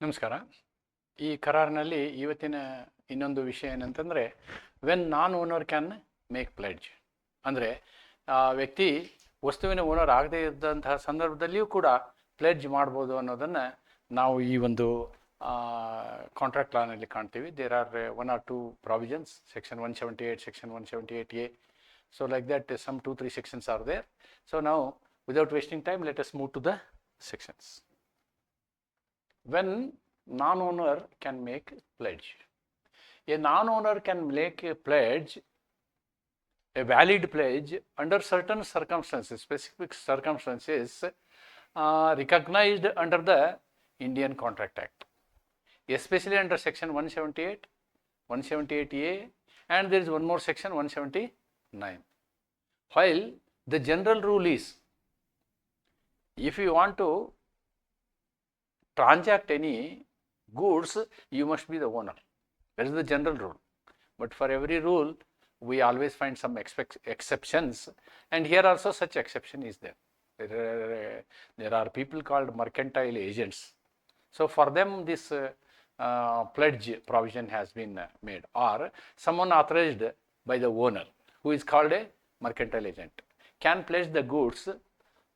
ನಮಸ್ಕಾರ. ಈ ಕರಾರಿನಲ್ಲಿ ಇವತ್ತಿನ ಇನ್ನೊಂದು ವಿಷಯ ಏನಂತಂದರೆ when non owner can make pledge ಅಂದರೆ, ಆ ವ್ಯಕ್ತಿ ವಸ್ತುವಿನ ಓನರ್ ಆಗದೇ ಇದ್ದಂತಹ ಸಂದರ್ಭದಲ್ಲಿಯೂ ಕೂಡ ಪ್ಲೆಡ್ಜ್ ಮಾಡ್ಬೋದು ಅನ್ನೋದನ್ನು ನಾವು ಈ ಒಂದು ಕಾಂಟ್ರಾಕ್ಟ್ ಲಾನಲ್ಲಿ ಕಾಣ್ತೀವಿ. There are one or two provisions section one seventy eight section one seventy eight A so like that some two three sections are there so ನಾವು without wasting time let us move to the sections when non-owner can make pledge. A non-owner can make a pledge, a valid pledge under certain circumstances, specific circumstances uh, recognized under the Indian Contract Act, especially under section 178, 178A, and there is one more section 179. While the general rule is, if you want to transact any goods, you must be the owner. That is the general rule. But for every rule, we always find some exceptions, and here also such exception is there. There are, there are people called mercantile agents. So for them, this uh, uh, pledge provision has been made, or someone authorized by the owner, who is called a mercantile agent, can pledge the goods.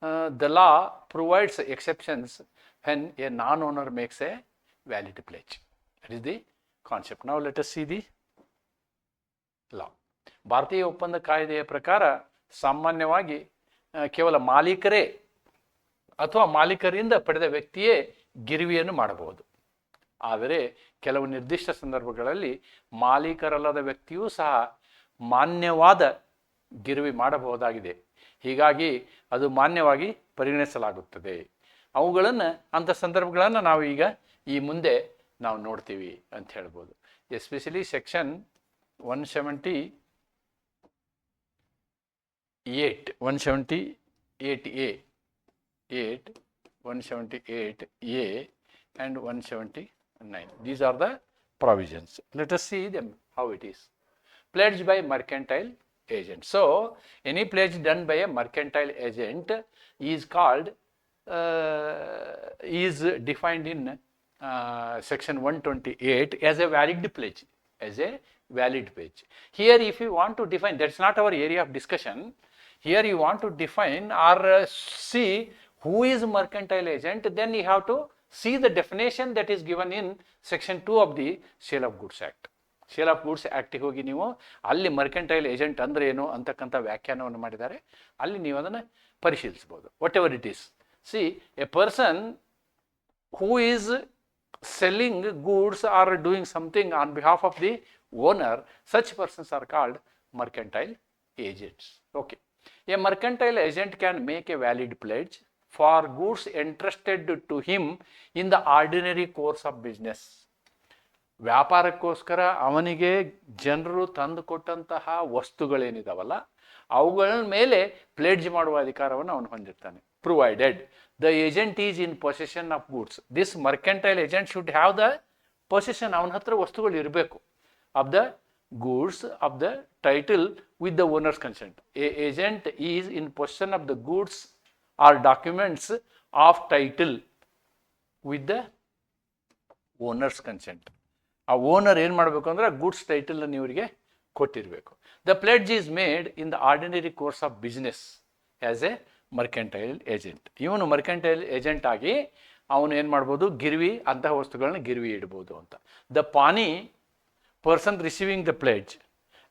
Uh, the law provides exceptions when a non-owner makes a valid pledge. That is the. Now let us see the law. ಭಾರತೀಯ ಒಪ್ಪಂದ ಕಾಯ್ದೆಯ ಪ್ರಕಾರ ಸಾಮಾನ್ಯವಾಗಿ ಕೇವಲ ಮಾಲೀಕರೇ ಅಥವಾ ಮಾಲೀಕರಿಂದ ಪಡೆದ ವ್ಯಕ್ತಿಯೇ ಗಿರಿವಿಯನ್ನು ಮಾಡಬಹುದು ಆದರೆ ಕೆಲವು ನಿರ್ದಿಷ್ಟ ಸಂದರ್ಭಗಳಲ್ಲಿ ಮಾಲೀಕರಲ್ಲದ ವ್ಯಕ್ತಿಯೂ ಸಹ ಮಾನ್ಯವಾದ ಗಿರಿವಿ ಮಾಡಬಹುದಾಗಿದೆ ಹೀಗಾಗಿ ಅದು ಮಾನ್ಯವಾಗಿ ಪರಿಗಣಿಸಲಾಗುತ್ತದೆ ಅವುಗಳನ್ನು ಅಂಥ ಸಂದರ್ಭಗಳನ್ನು ನಾವು ಈಗ ಈ ಮುಂದೆ ನಾವು ನೋಡ್ತೀವಿ ಅಂತ ಹೇಳ್ಬೋದು. Especially section one seventy eight one seventy eight A eight one seventy eight A and one seventy nine these are the provisions let us see them how it is pledge mercantile agent. So, any pledge done by a mercantile agent is called, uh, is defined in uh, section 128 as a valid pledge, as a valid pledge. Here, if you want to define, that's not our area of discussion. Here, you want to define or uh, see who is mercantile agent, then you have to see the definition that is given in section 2 of the Sale of Goods Act. Sale of goods ಆ್ಯಕ್ಟಿಗೆ ಹೋಗಿ ನೀವು ಅಲ್ಲಿ mercantile agent ಅಂದರೆ ಏನು ಅಂತಕ್ಕಂಥ ವ್ಯಾಖ್ಯಾನವನ್ನು ಮಾಡಿದ್ದಾರೆ ಅಲ್ಲಿ ನೀವು ಅದನ್ನು ಪರಿಶೀಲಿಸ್ಬೋದು whatever it is see a person who is selling goods or doing something on behalf of the owner such persons are called mercantile agents okay a mercantile agent can make a valid pledge for goods interested to him in the ordinary course of business ವ್ಯಾಪಾರಕ್ಕೋಸ್ಕರ ಅವನಿಗೆ ಜನರು ತಂದು ಕೊಟ್ಟಂತಹ ವಸ್ತುಗಳೇನಿದಾವಲ್ಲ, ಅವುಗಳ ಮೇಲೆ ಪ್ಲೇಡ್ಜ್ ಮಾಡುವ ಅಧಿಕಾರವನ್ನು ಅವನು ಹೊಂದಿರ್ತಾನೆ. Provided the agent is in possession of goods this mercantile agent should have the possession ಅವನ ಹತ್ರ ವಸ್ತುಗಳು ಇರಬೇಕು of the goods of the title with the owner's consent a agent is in possession of the goods or documents of title with the owner's consent ಆ owner ಏನು ಮಾಡಬೇಕು ಅಂದರೆ goods ಟೈಟಲನ್ನು ಇವರಿಗೆ ಕೊಟ್ಟಿರಬೇಕು. The pledge is made in the ordinary course of business as a mercantile agent ಇವನು mercantile agent ಆಗಿ ಅವನು ಏನು ಮಾಡ್ಬೋದು? ಗಿರ್ವಿ ಅಂತಹ ವಸ್ತುಗಳನ್ನ ಗಿರ್ವಿ ಇಡ್ಬೋದು ಅಂತ. The pawnee person receiving the pledge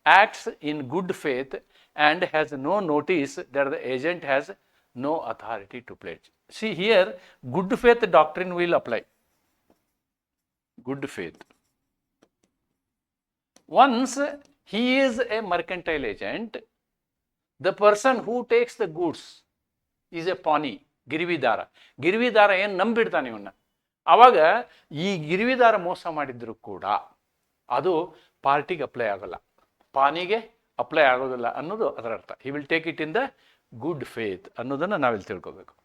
acts in good faith and has no notice that the agent has no authority to pledge see here good faith doctrine will apply good faith. Once he is a mercantile agent, the person who takes the goods is a pawnee, ಗಿರಿವಿದಾರ. ಗಿರಿವಿದಾರ ಏನು ನಂಬಿಡ್ತಾನೆ ಇವನ್ನ ಆವಾಗ ಈ ಗಿರಿವಿದಾರ ಮೋಸ ಮಾಡಿದ್ರು ಕೂಡ ಅದು ಪಾರ್ಟಿಗೆ ಅಪ್ಲೈ ಆಗೋಲ್ಲ. ಪಾನಿಗೆ ಅಪ್ಲೈ ಆಗೋದಿಲ್ಲ ಅನ್ನೋದು ಅದರ ಅರ್ಥ. He will take it in the good faith ಅನ್ನೋದನ್ನು ನಾವಿಲ್ಲಿ ತಿಳ್ಕೊಬೇಕು.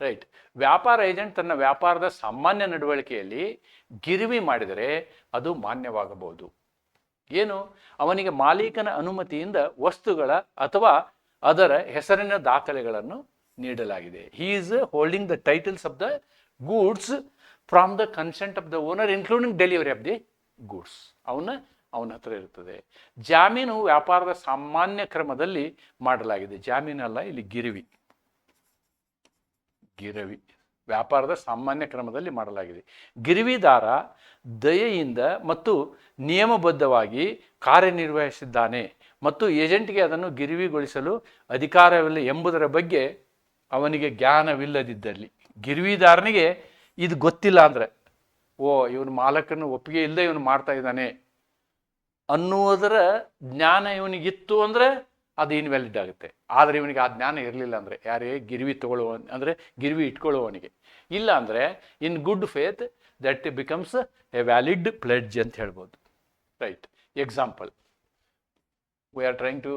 ರೈಟ್ ವ್ಯಾಪಾರ ಏಜೆಂಟ್ ತನ್ನ ವ್ಯಾಪಾರದ ಸಾಮಾನ್ಯ ನಡವಳಿಕೆಯಲ್ಲಿ ಗಿರಿವಿ ಮಾಡಿದರೆ ಅದು ಮಾನ್ಯವಾಗಬಹುದು. ಏನು? ಅವನಿಗೆ ಮಾಲೀಕನ ಅನುಮತಿಯಿಂದ ವಸ್ತುಗಳ ಅಥವಾ ಅದರ ಹೆಸರಿನ ದಾಖಲೆಗಳನ್ನು ನೀಡಲಾಗಿದೆ. He is holding the titles of the goods from the consent of the owner including delivery of the goods ಅವನ ಅವನ ಹತ್ರ ಇರುತ್ತದೆ. ಜಾಮೀನು ವ್ಯಾಪಾರದ ಸಾಮಾನ್ಯ ಕ್ರಮದಲ್ಲಿ ಮಾಡಲಾಗಿದೆ. ಜಾಮೀನಲ್ಲ ಇಲ್ಲಿ ಗಿರವಿ. ಗಿರವಿ. ವ್ಯಾಪಾರದ ಸಾಮಾನ್ಯ ಕ್ರಮದಲ್ಲಿ ಮಾಡಲಾಗಿದೆ. ಗಿರಿವಿದಾರ ದಯೆಯಿಂದ ಮತ್ತು ನಿಯಮಬದ್ಧವಾಗಿ ಕಾರ್ಯನಿರ್ವಹಿಸಿದ್ದಾನೆ ಮತ್ತು ಏಜೆಂಟ್ಗೆ ಅದನ್ನು ಗಿರಿವಿಗೊಳಿಸಲು ಅಧಿಕಾರವಿಲ್ಲ ಎಂಬುದರ ಬಗ್ಗೆ ಅವನಿಗೆ ಜ್ಞಾನವಿಲ್ಲದಿದ್ದಲ್ಲಿ. ಗಿರ್ವಿದಾರನಿಗೆ ಇದು ಗೊತ್ತಿಲ್ಲ ಅಂದರೆ, ಓ, ಇವನು ಮಾಲಕನ ಒಪ್ಪಿಗೆ ಇಲ್ಲದೆ ಇವನು ಮಾಡ್ತಾ ಇದ್ದಾನೆ ಅನ್ನುವುದರ ಜ್ಞಾನ ಇವನಿಗಿತ್ತು ಅಂದರೆ ಅದು ಇನ್ವ್ಯಾಲಿಡ್ ಆಗುತ್ತೆ. ಆದರೆ ಇವನಿಗೆ ಆ ಜ್ಞಾನ ಇರಲಿಲ್ಲ ಅಂದರೆ, ಯಾರೇ ಗಿರ್ವಿ ತಗೊಳ್ಳುವ, ಅಂದರೆ ಗಿರ್ವಿ ಇಟ್ಕೊಳ್ಳುವವನಿಗೆ. ಇಲ್ಲ ಅಂದರೆ in good faith that becomes a valid pledge ಅಂತ ಹೇಳ್ಬೋದು. Right example we are trying to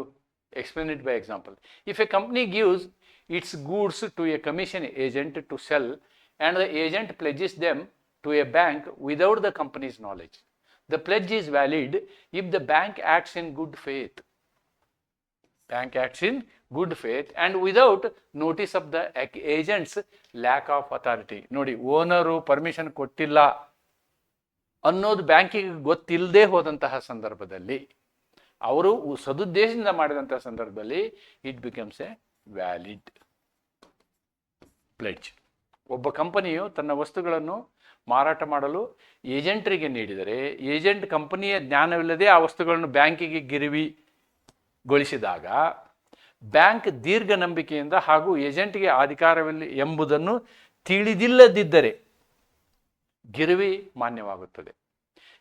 explain it by example if a company gives its goods to a commission agent to sell and the agent pledges them to a bank without the company's knowledge, the pledge is valid if the bank acts in good faith. Bank acts in good faith and without notice of the agent's lack of authority. ನೋಡಿ owner permission ಕೊಟ್ಟಿಲ್ಲ ಅನ್ನೋದು ಬ್ಯಾಂಕಿಗೆ ಗೊತ್ತಿಲ್ಲದೆ ಹೋದಂತಹ ಸಂದರ್ಭದಲ್ಲಿ ಅವರು ಸದುದ್ದೇಶದಿಂದ ಮಾಡಿದಂತಹ ಸಂದರ್ಭದಲ್ಲಿ it becomes a valid pledge ಒಬ್ಬ ಕಂಪನಿಯು ತನ್ನ ವಸ್ತುಗಳನ್ನು ಮಾರಾಟ ಮಾಡಲು ಏಜೆಂಟರಿಗೆ ನೀಡಿದರೆ ಏಜೆಂಟ್ ಕಂಪನಿಯ ಜ್ಞಾನವಿಲ್ಲದೆ ಆ ವಸ್ತುಗಳನ್ನು ಬ್ಯಾಂಕಿಗೆ ಗಿರಿವಿಗೊಳಿಸಿದಾಗ ಬ್ಯಾಂಕ್ ದೀರ್ಘ ನಂಬಿಕೆಯಿಂದ ಹಾಗೂ ಏಜೆಂಟ್ಗೆ ಅಧಿಕಾರವಿಲ್ಲ ಎಂಬುದನ್ನು ತಿಳಿದಿಲ್ಲದಿದ್ದರೆ ಗಿರಿವಿ ಮಾನ್ಯವಾಗುತ್ತದೆ.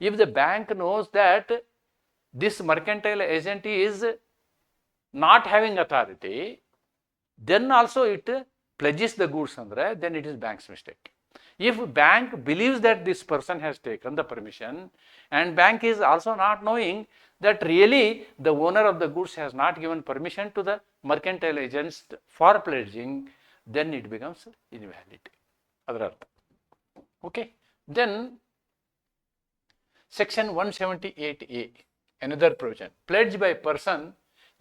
If the bank knows that this mercantile agent is not having authority, then also it pledges the goods andre, then it is bank's mistake. If bank believes that this person has taken the permission and bank is also not knowing that really the owner of the goods has not given permission to the mercantile agents for pledging, then it becomes invalid. ಅದರ ಅರ್ಥ okay then section 178a another provision pledged by person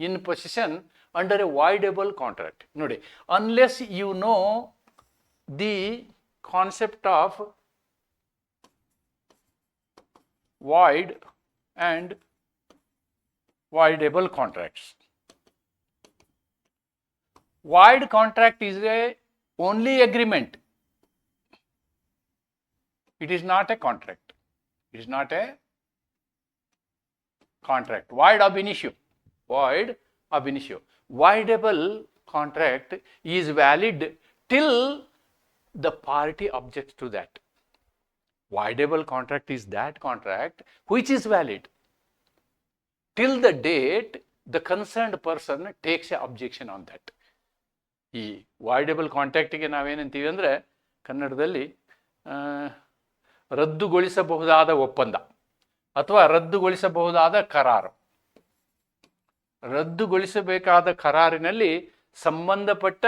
in possession under a voidable contract. unless you know the concept of void and voidable contracts. Void contract is a only agreement. It is not a contract. It is not a contract. Void ab initio. Void ab initio voidable contract is valid till the party objects to that voidable contract is that contract which is valid till the date the concerned person takes a objection on that ಈ ವಾಯ್ಡಬಲ್ ಕಾಂಟ್ಯಾಕ್ಟಿಗೆ ನಾವೇನಂತೀವಿ ಅಂದರೆ ಕನ್ನಡದಲ್ಲಿ ಆ, ರದ್ದುಗೊಳಿಸಬಹುದಾದ ಒಪ್ಪಂದ ಅಥವಾ ರದ್ದುಗೊಳಿಸಬಹುದಾದ ಕರಾರು ರದ್ದುಗೊಳಿಸಬೇಕಾದ ಕರಾರಿನಲ್ಲಿ ಸಂಬಂಧಪಟ್ಟ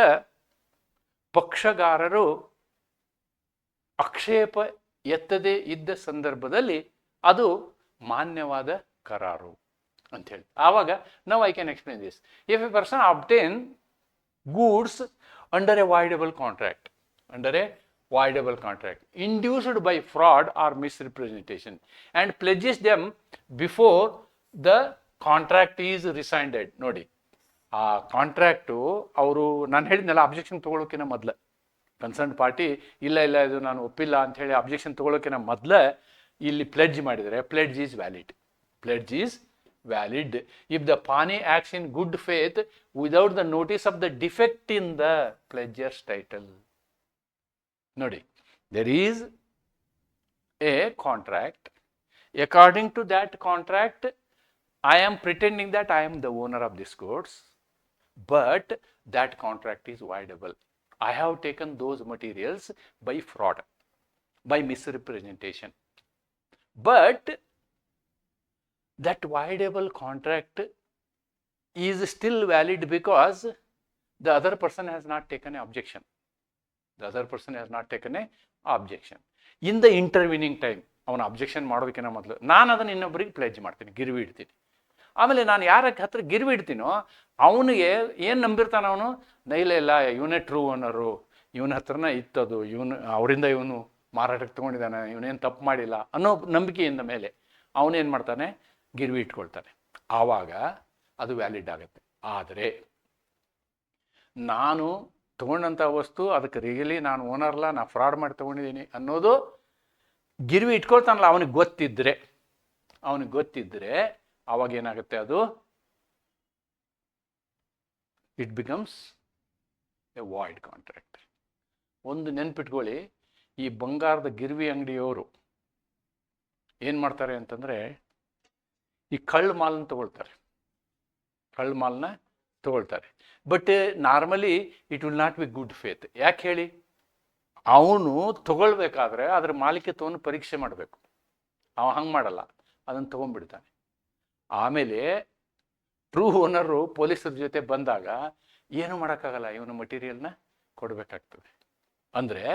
ಪಕ್ಷಗಾರರು ಆಕ್ಷೇಪ ಎತ್ತದೇ ಇದ್ದ ಸಂದರ್ಭದಲ್ಲಿ ಅದು ಮಾನ್ಯವಾದ ಕರಾರು ಅಂತ ಹೇಳಿ ಆವಾಗ ನಾವು I can explain this if a person obtain goods under a voidable contract under a voidable contract induced by fraud or misrepresentation and pledges them before the contract is rescinded ನೋಡಿ. ಆ ಕಾಂಟ್ರಾಕ್ಟು ಅವರು, ನಾನು ಹೇಳಿದ್ನಲ್ಲ objection ತೊಗೊಳೋಕಿನ ಮೊದಲ. Concern party ಇಲ್ಲ ಇಲ್ಲ, ಇದು ನಾನು ಒಪ್ಪಿಲ್ಲ ಅಂಥೇಳಿ ಅಬ್ಜೆಕ್ಷನ್ ತೊಗೊಳೋಕಿನ ಮೊದಲೇ ಇಲ್ಲಿ ಪ್ಲೆಡ್ಜ್ ಮಾಡಿದರೆ pledge is valid pledge is valid if the pawnee acts in good faith without the notice of the defect in the pledgor's title ನೋಡಿ there is a contract according to that contract i am pretending that i am the owner of this goods but that contract is voidable i have taken those materials by fraud by misrepresentation but that voidable contract is still valid because the other person has not taken an objection the other person has not taken a objection in the intervening time ಅವನ objection ಮಾಡೋದಕ್ಕಿಂತ ಮೊದಲು ನಾನು ಅದನ್ನು ಇನ್ನೊಬ್ಬರಿಗೆ ಪ್ಲೇಜ್ ಮಾಡ್ತೀನಿ ಗಿರ್ವಿ ಇಡ್ತೀನಿ ಆಮೇಲೆ ನಾನು ಯಾರ ಹತ್ರ ಗಿರ್ವಿ ಇಡ್ತೀನೋ ಅವನಿಗೆ ಏನು ನಂಬಿರ್ತಾನ ಅವನು? ನೈಲ ಇಲ್ಲ ಇವನೇ ಟ್ರೂ ಓನರು ಇವನ ಹತ್ರನ ಇತ್ತದು. ಇವನು, ಅವರಿಂದ ಇವನು ಮಾರಾಟಕ್ಕೆ ತೊಗೊಂಡಿದ್ದಾನೆ. ಇವನೇನು ತಪ್ಪು ಮಾಡಿಲ್ಲ. ಅನ್ನೋ ನಂಬಿಕೆಯಿಂದ ಮೇಲೆ ಅವನೇನು ಮಾಡ್ತಾನೆ? ಗಿರ್ವಿ ಇಟ್ಕೊಳ್ತಾನೆ. ಆವಾಗ ಅದು ವ್ಯಾಲಿಡ್ ಆಗುತ್ತೆ. ಆದರೆ ನಾನು ತೊಗೊಂಡಂಥ ವಸ್ತು, ಅದಕ್ಕೆ ರಿಯಲಿ ನಾನು ಓನರ್ಲ ನಾನು ಫ್ರಾಡ್ ಮಾಡಿ ತೊಗೊಂಡಿದ್ದೀನಿ ಅನ್ನೋದು ಗಿರ್ವಿ ಇಟ್ಕೊಳ್ತಾನಲ್ಲ, ಅವನಿಗೆ ಗೊತ್ತಿದ್ದರೆ ಅವನಿಗೆ ಗೊತ್ತಿದ್ದರೆ ಆವಾಗ ಏನಾಗುತ್ತೆ ಅದು? It becomes a void contract ಒಂದು ನೆನ್ಪಿಟ್ಕೊಳ್ಳಿ, ಈ ಬಂಗಾರದ ಗಿರ್ವಿ ಅಂಗಡಿಯವರು ಏನು ಮಾಡ್ತಾರೆ ಅಂತಂದರೆ, ಈ ಕಳ್ಳ ಮಾಲನ್ನ ತಗೊಳ್ತಾರೆ. ಕಳ್ಳ ಮಾಲನ್ನ ತಗೊಳ್ತಾರೆ. But normally it will not be good faith ಯಾಕೆ ಹೇಳಿ? ಅವನು ತಗೊಳ್ಬೇಕಾದ್ರೆ ಅದ್ರ ಮಾಲೀಕತ್ವವನ್ನು ಪರೀಕ್ಷೆ ಮಾಡಬೇಕು. ಅವ ಹಂಗೆ ಮಾಡಲ್ಲ. ಅದನ್ನು ತೊಗೊಂಡ್ಬಿಡ್ತಾನೆ. ಆಮೇಲೆ ಟ್ರೂ ಓನರು ಪೊಲೀಸರ ಜೊತೆ ಬಂದಾಗ ಏನು ಮಾಡೋಕ್ಕಾಗಲ್ಲ, ಇವನು ಮಟೀರಿಯಲ್ನ ಕೊಡಬೇಕಾಗ್ತದೆ. ಅಂದರೆ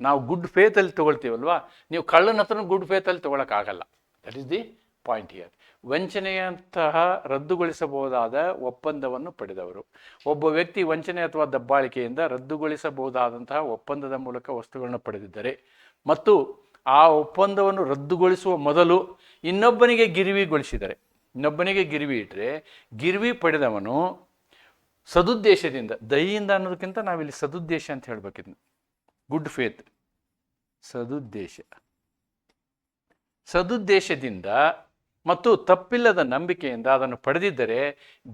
ನಾವು ಗುಡ್ ಫೇತಲ್ಲಿ ತೊಗೊಳ್ತೀವಲ್ವಾ? ನೀವು ಕಳ್ಳನ ಹತ್ರ ಗುಡ್ ಫೇತಲ್ಲಿ ತೊಗೊಳಕ್ಕಾಗಲ್ಲ. That is the point here ವಂಚನೆಯಂತಹ ರದ್ದುಗೊಳಿಸಬಹುದಾದ ಒಪ್ಪಂದವನ್ನು ಪಡೆದವರು. ಒಬ್ಬ ವ್ಯಕ್ತಿ ವಂಚನೆ ಅಥವಾ ದಬ್ಬಾಳಿಕೆಯಿಂದ ರದ್ದುಗೊಳಿಸಬಹುದಾದಂತಹ ಒಪ್ಪಂದದ ಮೂಲಕ ವಸ್ತುಗಳನ್ನು ಪಡೆದಿದ್ದರೆ, ಮತ್ತು ಆ ಒಪ್ಪಂದವನ್ನು ರದ್ದುಗೊಳಿಸುವ ಮೊದಲು ಇನ್ನೊಬ್ಬನಿಗೆ ಗಿರಿವಿಗೊಳಿಸಿದರೆ ಇನ್ನೊಬ್ಬನಿಗೆ ಗಿರಿವಿ ಇಟ್ಟರೆ ಗಿರ್ವಿ ಪಡೆದವನು ಸದುದ್ದೇಶದಿಂದ ದಯಿಂದ ಅನ್ನೋದಕ್ಕಿಂತ ನಾವಿಲ್ಲಿ ಸದುದ್ದೇಶ ಅಂತ ಹೇಳ್ಬೇಕಿದ್ನ. Good faith ಸದುದ್ದೇಶ. ಸದುದ್ದೇಶದಿಂದ ಮತ್ತು ತಪ್ಪಿಲ್ಲದ ನಂಬಿಕೆಯಿಂದ ಅದನ್ನು ಪಡೆದಿದ್ದರೆ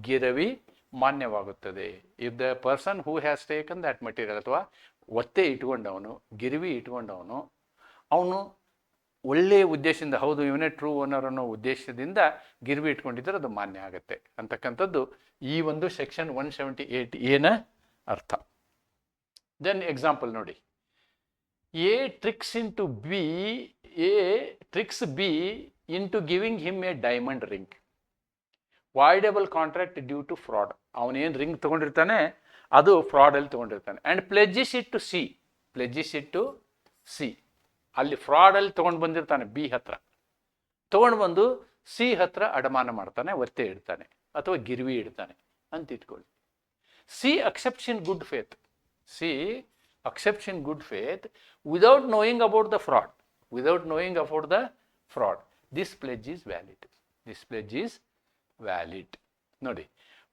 ಗಿರವಿ ಮಾನ್ಯವಾಗುತ್ತದೆ. If the person who has taken that material ಅಥವಾ ಒತ್ತೆ ಇಟ್ಕೊಂಡವನು, ಗಿರಿವಿ ಇಟ್ಕೊಂಡವನು, ಅವನು ಒಳ್ಳೆಯ ಉದ್ದೇಶದಿಂದ, ಹೌದು, ಇವನೇ ಟ್ರೂ ಓನರ್ ಅನ್ನೋ ಉದ್ದೇಶದಿಂದ ಗಿರ್ವಿ ಇಟ್ಕೊಂಡಿದ್ರೆ ಅದು ಮಾನ್ಯ ಆಗುತ್ತೆ. ಅಂತಕ್ಕಂಥದ್ದು ಈ ಒಂದು ಸೆಕ್ಷನ್ ಒನ್ ಸೆವೆಂಟಿ ಏಯ್ಟ್ ಏನ ಅರ್ಥ. ದೆನ್ ಎಕ್ಸಾಂಪಲ್ ನೋಡಿ. A tricks into B A tricks B into giving him a diamond ring voidable contract due to fraud ಅವನೇನು ರಿಂಗ್ ತೊಗೊಂಡಿರ್ತಾನೆ, ಅದು ಫ್ರಾಡಲ್ಲಿ ತೊಗೊಂಡಿರ್ತಾನೆ. And pledges it to C pledges it to C ಅಲ್ಲಿ ಫ್ರಾಡಲ್ಲಿ ತೊಗೊಂಡು ಬಂದಿರ್ತಾನೆ ಬಿ ಹತ್ರ. ತೊಗೊಂಡು ಬಂದು ಸಿ ಹತ್ರ ಅಡಮಾನ ಮಾಡ್ತಾನೆ, ಒತ್ತೆ ಇಡ್ತಾನೆ, ಅಥವಾ ಗಿರ್ವಿ ಇಡ್ತಾನೆ ಅಂತ ಇಟ್ಕೊಳ್ಳಿ. C accepts in good faith C accepts in good faith without knowing about the fraud without knowing about the fraud this pledge is valid this pledge is valid ನೋಡಿ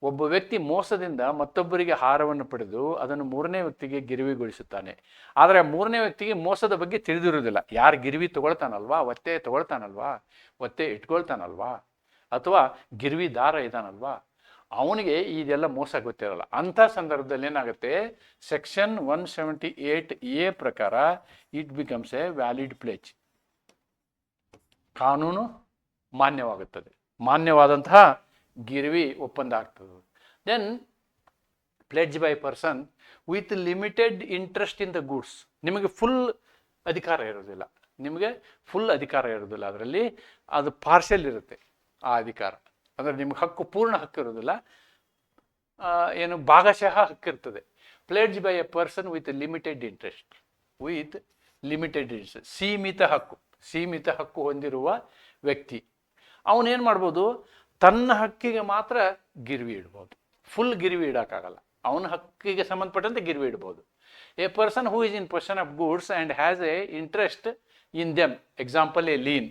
ಒಬ್ಬ ವ್ಯಕ್ತಿ ಮೋಸದಿಂದ ಮತ್ತೊಬ್ಬರಿಗೆ ಹಾರವನ್ನು ಪಡೆದು ಅದನ್ನು ಮೂರನೇ ವ್ಯಕ್ತಿಗೆ ಗಿರಿವಿಗೊಳಿಸುತ್ತಾನೆ. ಆದರೆ ಮೂರನೇ ವ್ಯಕ್ತಿಗೆ ಮೋಸದ ಬಗ್ಗೆ ತಿಳಿದಿರುವುದಿಲ್ಲ. ಯಾರು ಗಿರಿವಿ ತಗೊಳ್ತಾನಲ್ವಾ? ಒತ್ತೆ ತಗೊಳ್ತಾನಲ್ವಾ? ಒತ್ತೆ ಇಟ್ಕೊಳ್ತಾನಲ್ವಾ? ಅಥವಾ ಗಿರ್ವಿ ದಾರ ಇದಾನಲ್ವಾ? ಅವನಿಗೆ ಇದೆಲ್ಲ ಮೋಸ ಗೊತ್ತಿರಲ್ಲ. ಅಂಥ ಸಂದರ್ಭದಲ್ಲಿ ಏನಾಗುತ್ತೆ? Section one seventy eight A ಪ್ರಕಾರ it becomes a valid pledge. ಕಾನೂನು ಮಾನ್ಯವಾಗುತ್ತದೆ. ಮಾನ್ಯವಾದಂತಹ ಗಿರ್ವಿ ಒಪ್ಪಂದ ಆಗ್ತದೆ. Then pledge by person with limited interest in the goods ನಿಮಗೆ ಫುಲ್ ಅಧಿಕಾರ ಇರೋದಿಲ್ಲ ನಿಮಗೆ ಫುಲ್ ಅಧಿಕಾರ ಇರೋದಿಲ್ಲ ಅದರಲ್ಲಿ ಅದು ಪಾರ್ಷಲ್ ಇರುತ್ತೆ ಆ ಅಧಿಕಾರ. ಅಂದರೆ ನಿಮ್ಗೆ ಹಕ್ಕು, ಪೂರ್ಣ ಹಕ್ಕು ಇರೋದಿಲ್ಲ ಏನು ಭಾಗಶಃ ಹಕ್ಕಿರ್ತದೆ pledge by a person with limited interest with limited interest ಸೀಮಿತ ಹಕ್ಕು. ಸೀಮಿತ ಹಕ್ಕು ಹೊಂದಿರುವ ವ್ಯಕ್ತಿ. ಅವನೇನು ಮಾಡ್ಬೋದು? ತನ್ನ ಹಕ್ಕಿಗೆ ಮಾತ್ರ ಗಿರ್ವಿ ಇಡ್ಬೋದು. ಫುಲ್ ಗಿರ್ವಿ ಇಡೋಕ್ಕಾಗಲ್ಲ. ಅವನ ಹಕ್ಕಿಗೆ ಸಂಬಂಧಪಟ್ಟಂತೆ ಗಿರ್ವಿ ಇಡ್ಬೋದು. A person who is in possession of goods and has a interest in them example a lien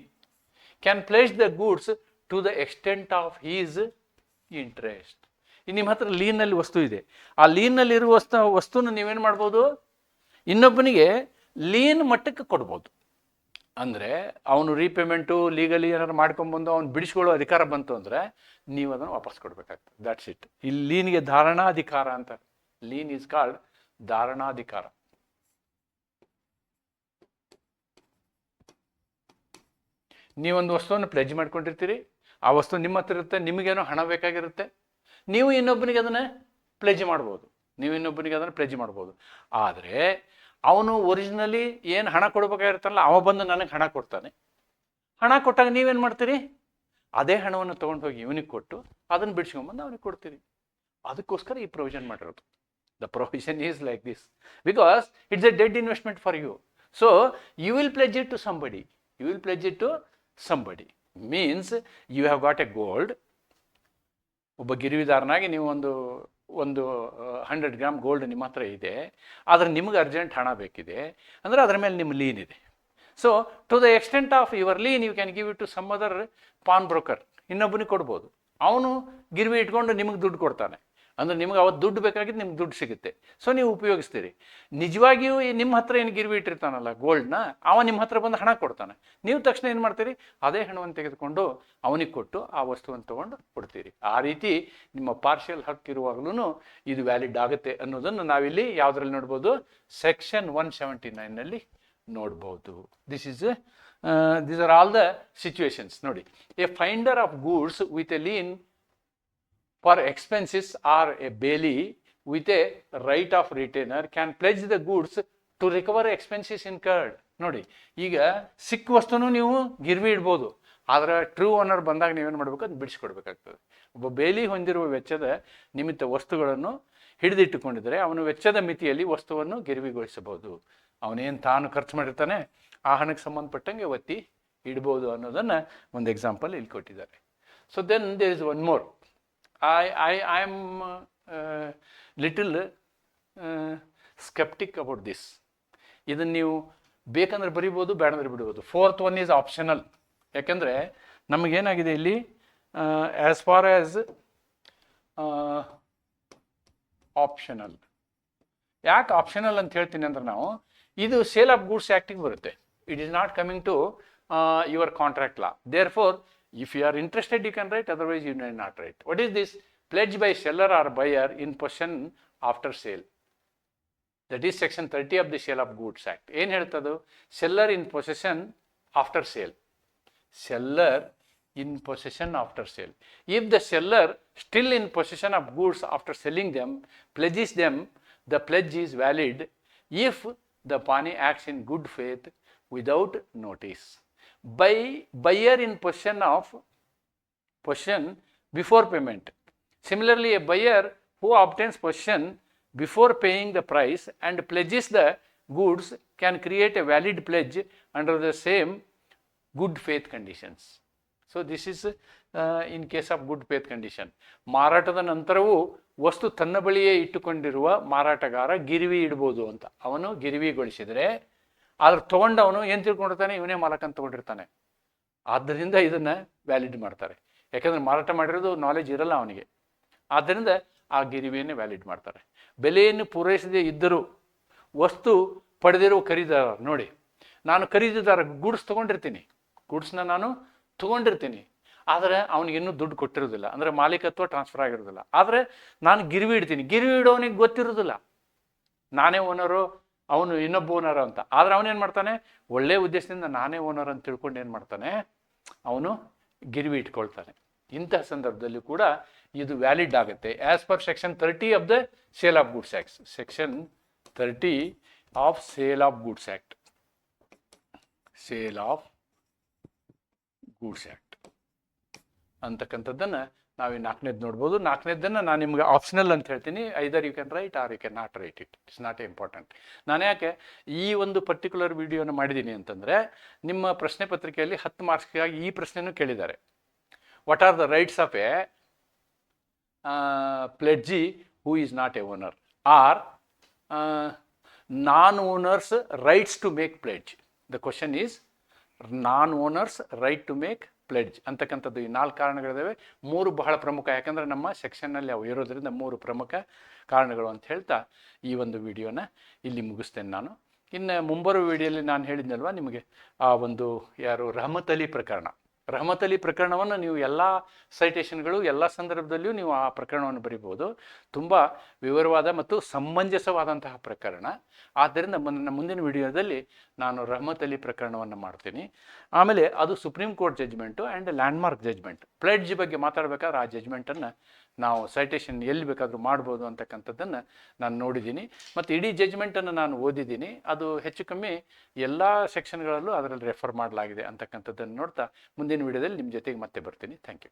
can place the goods to the extent of his interest ನಿಮ್ಮ ಹತ್ರ ಲೀನಲ್ಲಿ ವಸ್ತು ಇದೆ. ಆ ಲೀನ್ನಲ್ಲಿರುವ ವಸ್ತು ವಸ್ತುನ ನೀವೇನು ಮಾಡ್ಬೋದು? ಇನ್ನೊಬ್ಬನಿಗೆ ಲೀನ್ ಮಟ್ಟಕ್ಕೆ ಕೊಡ್ಬೋದು. ಅಂದರೆ ಅವನು ರೀಪೇಮೆಂಟು ಲೀಗಲಿ ಏನಾದ್ರು ಮಾಡ್ಕೊಂಬಂದು ಅವ್ನು ಬಿಡಿಸ್ಕೊಳ್ಳೋ ಅಧಿಕಾರ ಬಂತು ಅಂದರೆ ನೀವು ಅದನ್ನು ವಾಪಸ್ ಕೊಡಬೇಕಾಗ್ತದೆ. ದ್ಯಾಟ್ಸ್ ಇಟ್ ಇಲ್ಲಿ ಲೀನ್ಗೆ ಧಾರಣಾಧಿಕಾರ ಅಂತ. ಲೀನ್ ಈಸ್ ಕಾಲ್ಡ್ ಧಾರಣಾಧಿಕಾರ. ನೀವೊಂದು ವಸ್ತುವನ್ನು ಪ್ಲೆಜ್ ಮಾಡ್ಕೊಂಡಿರ್ತೀರಿ. ಆ ವಸ್ತು ನಿಮ್ಮ ಹತ್ರ ಇರುತ್ತೆ, ನಿಮಗೇನೋ ಹಣ ಬೇಕಾಗಿರುತ್ತೆ. ನೀವು ಇನ್ನೊಬ್ಬನಿಗೆ ಅದನ್ನು ಪ್ಲೆಜ್ ಮಾಡ್ಬೋದು. ನೀವು ಇನ್ನೊಬ್ಬನಿಗೆ ಅದನ್ನು ಪ್ಲೆಜ್ ಮಾಡ್ಬೋದು. ಆದರೆ ಅವನು ಒರಿಜಿನಲಿ ಏನು ಹಣ ಕೊಡ್ಬೇಕಾಗಿರ್ತಾನಲ್ಲ ಅವ ಬಂದು ನನಗೆ ಹಣ ಕೊಡ್ತಾನೆ. ಹಣ ಕೊಟ್ಟಾಗ ನೀವೇನು ಮಾಡ್ತೀರಿ? ಅದೇ ಹಣವನ್ನು ತೊಗೊಂಡು ಹೋಗಿ ಇವನಿಗೆ ಕೊಟ್ಟು ಅದನ್ನು ಬಿಡಿಸ್ಕೊಂಬಂದು ಅವನಿಗೆ ಕೊಡ್ತೀರಿ. ಅದಕ್ಕೋಸ್ಕರ ಈ ಪ್ರೊವಿಷನ್ ಮಾಡಿರೋದು. The provision is like this because it's a dead investment for you so you will pledge it to somebody you will pledge it to somebody means you have got a gold ಒಬ್ಬ ಗಿರಿವಿದಾರನಾಗಿ ನೀವು ಒಂದು ಒಂದು hundred gram gold ನಿಮ್ಮ ಹತ್ರ ಇದೆ. ಆದರೆ ನಿಮಗೆ ಅರ್ಜೆಂಟ್ ಹಣ ಬೇಕಿದೆ. ಅಂದರೆ ಅದರ ಮೇಲೆ ನಿಮ್ಮ ಲೀನ್ ಇದೆ. So to the extent of your lien you can give it to some other pawnbroker ಇನ್ನೊಬ್ಬನಿಗೆ ಕೊಡ್ಬೋದು. ಅವನು ಗಿರ್ವಿ ಇಟ್ಕೊಂಡು ನಿಮಗೆ ದುಡ್ಡು ಕೊಡ್ತಾನೆ. ಅಂದ್ರೆ ನಿಮ್ಗೆ ಅವತ್ತು ದುಡ್ಡು ಬೇಕಾಗಿದ್ದು ನಿಮ್ಗೆ ದುಡ್ಡು ಸಿಗುತ್ತೆ. ಸೊ ನೀವು ಉಪಯೋಗಿಸ್ತೀರಿ. ನಿಜವಾಗಿಯೂ ನಿಮ್ಮ ಹತ್ರ ಏನು ಗಿರ್ವಿ ಇಟ್ಟಿರ್ತಾನಲ್ಲ ಗೋಲ್ಡ್ನ ಅವ ನಿಮ್ಮ ಹತ್ರ ಬಂದು ಹಣ ಕೊಡ್ತಾನೆ. ನೀವು ತಕ್ಷಣ ಏನು ಮಾಡ್ತೀರಿ? ಅದೇ ಹಣವನ್ನು ತೆಗೆದುಕೊಂಡು ಅವನಿಗೆ ಕೊಟ್ಟು ಆ ವಸ್ತುವನ್ನು ತೊಗೊಂಡು ಕೊಡ್ತೀರಿ. ಆ ರೀತಿ ನಿಮ್ಮ ಪಾರ್ಷಿಯಲ್ ಹಕ್ಕಿರುವಾಗಲೂ ಇದು ವ್ಯಾಲಿಡ್ ಆಗುತ್ತೆ ಅನ್ನೋದನ್ನು ನಾವಿಲ್ಲಿ ಯಾವುದ್ರಲ್ಲಿ ನೋಡ್ಬೋದು? ಸೆಕ್ಷನ್ ಒನ್ ಸೆವೆಂಟಿ ನೈನಲ್ಲಿ ನೋಡ್ಬೋದು. This is these are all the situations ನೋಡಿ a finder of goods with a lien for expenses or a bailee with a right of retainer can pledge the goods to recover expenses incurred. ನೋಡಿ, ಈಗ ಸಿಕ್ಕ ವಸ್ತುನು ನೀವು ಗಿರ್ವಿ ಇಡ್ಬೋದು. ಆದರೆ true owner ಬಂದಾಗ ನೀವೇನು ಮಾಡಬೇಕು? ಅದು ಬಿಡಿಸ್ಕೊಡ್ಬೇಕಾಗ್ತದೆ. ಒಬ್ಬ ಬೇಲಿ ಹೊಂದಿರುವ ವೆಚ್ಚದ ನಿಮಿತ್ತ ವಸ್ತುಗಳನ್ನು ಹಿಡಿದಿಟ್ಟುಕೊಂಡಿದ್ದರೆ ಅವನು ವೆಚ್ಚದ ಮಿತಿಯಲ್ಲಿ ವಸ್ತುವನ್ನು ಗಿರ್ವಿಗೊಳಿಸಬಹುದು. ಅವನೇನು ತಾನು ಖರ್ಚು ಮಾಡಿರ್ತಾನೆ? ಆ ಹಣಕ್ಕೆ ಸಂಬಂಧಪಟ್ಟಂಗೆ ಒತ್ತಿ ಇಡ್ಬೋದು ಅನ್ನೋದನ್ನು ಒಂದು ಎಕ್ಸಾಂಪಲ್ ಇಲ್ಲಿ ಕೊಟ್ಟಿದ್ದಾರೆ. So then there is one more I, I, am uh, little uh, skeptic about this. ಇದನ್ನು ನೀವು ಬೇಕಂದ್ರೆ ಬರಿಬೋದು ಬೇಡಂದ್ರೆ ಬಿಡ್ಬೋದು. ಫೋರ್ತ್ ಒನ್ ಈಸ್ ಆಪ್ಷನಲ್ ಯಾಕೆಂದರೆ ನಮಗೇನಾಗಿದೆ ಇಲ್ಲಿ? ಆ್ಯಸ್ ಫಾರ್ ಆ್ಯಸ್ ಆಪ್ಷನಲ್ ಯಾಕೆ ಆಪ್ಷನಲ್ ಅಂತ ಹೇಳ್ತೀನಿ ಅಂದ್ರೆ ನಾವು ಇದು ಸೇಲ್ ಆಫ್ ಗೂಡ್ಸ್ ಆ್ಯಕ್ಟಿಗೆ ಬರುತ್ತೆ. It is not coming to your contract law therefore if you are interested you can write otherwise you need not write what is this pledge by seller or buyer in possession after sale that is section thirty of the sale of goods act ಏನು ಹೇಳ್ತದು seller in possession after sale seller in possession after sale. If the seller still in possession of goods after selling them pledges them, the pledge is valid if the pani acts in good faith without notice. By buyer in possession of possession before payment. Similarly, a buyer who obtains possession before paying the price and pledges the goods can create a valid pledge under the same good faith conditions. So this is in case of good faith condition ಮಾರಾಟದ ನಂತರವೂ ವಸ್ತು ತನ್ನ ಬಳಿಯೇ ಇಟ್ಟುಕೊಂಡಿರುವ ಮಾರಾಟಗಾರ ಗಿರಿವಿ ಇಡ್ಬೋದು ಅಂತ ಅವನು ಗಿರಿವಿಗೊಳಿಸಿದರೆ ಆದ್ರೆ ತೊಗೊಂಡವನು ಏನು ತಿಳ್ಕೊಂಡಿರ್ತಾನೆ? ಇವನೇ ಮಾಲಕ ಅಂತ ತೊಗೊಂಡಿರ್ತಾನೆ. ಆದ್ದರಿಂದ ಇದನ್ನು ವ್ಯಾಲಿಡ್ ಮಾಡ್ತಾರೆ. ಯಾಕಂದ್ರೆ ಮಾರಾಟ ಮಾಡಿರೋದು ನಾಲೆಜ್ ಇರಲ್ಲ ಅವನಿಗೆ. ಆದ್ದರಿಂದ ಆ ಗಿರಿವಿಯನ್ನೇ ವ್ಯಾಲಿಡ್ ಮಾಡ್ತಾರೆ. ಬೆಲೆಯನ್ನು ಪೂರೈಸದೇ ಇದ್ದರೂ ವಸ್ತು ಪಡೆದಿರುವ ಖರೀದಾರ ನೋಡಿ, ನಾನು ಖರೀದಿದಾರ ಗೂಡ್ಸ್ ತೊಗೊಂಡಿರ್ತೀನಿ. ಗೂಡ್ಸ್ನ ನಾನು ತೊಗೊಂಡಿರ್ತೀನಿ. ಆದರೆ ಅವನಿಗೆ ಇನ್ನೂ ದುಡ್ಡು ಕೊಟ್ಟಿರೋದಿಲ್ಲ ಅಂದರೆ ಮಾಲೀಕತ್ವ ಟ್ರಾನ್ಸ್ಫರ್ ಆಗಿರೋದಿಲ್ಲ ಆದರೆ ನಾನು ಗಿರಿವಿ ಇಡ್ತೀನಿ. ಗಿರಿವಿ ಇಡೋವನಿಗೆ ಗೊತ್ತಿರೋದಿಲ್ಲ ನಾನೇ ಓನರು ಅವನು ಇನ್ನೊಬ್ಬ ಓನರ್ ಅಂತ. ಆದರೆ ಅವನೇನು ಮಾಡ್ತಾನೆ? ಒಳ್ಳೆ ಉದ್ದೇಶದಿಂದ ನಾನೇ ಓನರ್ ಅಂತ ತಿಳ್ಕೊಂಡು ಏನು ಮಾಡ್ತಾನೆ? ಅವನು ಗಿರಿವಿ ಇಟ್ಕೊಳ್ತಾನೆ. ಇಂತಹ ಸಂದರ್ಭದಲ್ಲಿ ಕೂಡ ಇದು ವ್ಯಾಲಿಡ್ ಆಗುತ್ತೆ. As per section thirty of the sale of goods act section thirty of sale of goods act sale of goods act ಅಂತಕ್ಕಂಥದ್ದನ್ನು ನಾವು ಈ ನಾಲ್ಕನೇದು ನೋಡ್ಬೋದು. ನಾಲ್ಕನೇದನ್ನು ನಾನು ನಿಮ್ಗೆ ಆಪ್ಷನಲ್ ಅಂತ ಹೇಳ್ತೀನಿ. Either you can write or you can not write it it's not important ನಾನು ಯಾಕೆ ಈ ಒಂದು ಪರ್ಟಿಕ್ಯುಲರ್ ವಿಡಿಯೋನ ಮಾಡಿದ್ದೀನಿ ಅಂತಂದರೆ, ನಿಮ್ಮ ಪ್ರಶ್ನೆ ಪತ್ರಿಕೆಯಲ್ಲಿ ಹತ್ತು ಮಾರ್ಕ್ಸ್ಗಾಗಿ ಈ ಪ್ರಶ್ನೆನೂ ಕೇಳಿದ್ದಾರೆ. What are the rights of a pledgee who is not a owner or non owners rights to make pledge the question is non owners right to make pledge ಅಂತಕ್ಕಂಥದ್ದು ಈ ನಾಲ್ಕು ಕಾರಣಗಳಿದ್ದಾವೆ ಮೂರು ಬಹಳ ಪ್ರಮುಖ, ಯಾಕಂದರೆ ನಮ್ಮ ಸೆಕ್ಷನ್ನಲ್ಲಿ ಅವು ಇರೋದರಿಂದ ಮೂರು ಪ್ರಮುಖ ಕಾರಣಗಳು ಅಂತ ಹೇಳ್ತಾ ಈ ಒಂದು ವಿಡಿಯೋನ ಇಲ್ಲಿ ಮುಗಿಸ್ತೇನೆ ನಾನು. ಇನ್ನು ಮುಂಬರುವ ವಿಡಿಯೋಲಿ ನಾನು ಹೇಳಿದ್ನಲ್ವ ನಿಮಗೆ ಆ ಒಂದು ಯಾರು, ರಹಮತ್ ಅಲಿ ಪ್ರಕರಣ. ರಹಮತ್ ಅಲಿ ಪ್ರಕರಣವನ್ನು ನೀವು ಎಲ್ಲ ಸೈಟೇಷನ್ಗಳು ಎಲ್ಲ ಸಂದರ್ಭದಲ್ಲಿಯೂ ನೀವು ಆ ಪ್ರಕರಣವನ್ನು ಬರಿಬೋದು ತುಂಬ ವಿವರವಾದ ಮತ್ತು ಸಮಂಜಸವಾದಂತಹ ಪ್ರಕರಣ. ಆದ್ದರಿಂದ ನನ್ನ ಮುಂದಿನ ವಿಡಿಯೋದಲ್ಲಿ ನಾನು ರಹಮತ್ ಅಲಿ ಪ್ರಕರಣವನ್ನು ಮಾಡ್ತೀನಿ. ಆಮೇಲೆ ಅದು supreme court judgment and landmark judgment pledge ಬಗ್ಗೆ ಮಾತಾಡಬೇಕಾದ್ರೆ ಆ ಜಜ್ಮೆಂಟನ್ನು ನಾವು ಸೈಟೇಷನ್ ಎಲ್ಲಿ ಬೇಕಾದರೂ ಮಾಡ್ಬೋದು ಅಂತಕ್ಕಂಥದ್ದನ್ನು ನಾನು ನೋಡಿದ್ದೀನಿ. ಮತ್ತು ಇಡೀ ಜಜ್ಮೆಂಟನ್ನು ನಾನು ಓದಿದ್ದೀನಿ. ಅದು ಹೆಚ್ಚು ಕಮ್ಮಿ ಎಲ್ಲ ಸೆಕ್ಷನ್ಗಳಲ್ಲೂ ಅದರಲ್ಲಿ ರೆಫರ್ ಮಾಡಲಾಗಿದೆ ಅಂತಕ್ಕಂಥದ್ದನ್ನು ನೋಡ್ತಾ ಮುಂದಿನ ವಿಡಿಯೋದಲ್ಲಿ ನಿಮ್ಮ ಜೊತೆಗೆ ಮತ್ತೆ ಬರ್ತೀನಿ. Thank you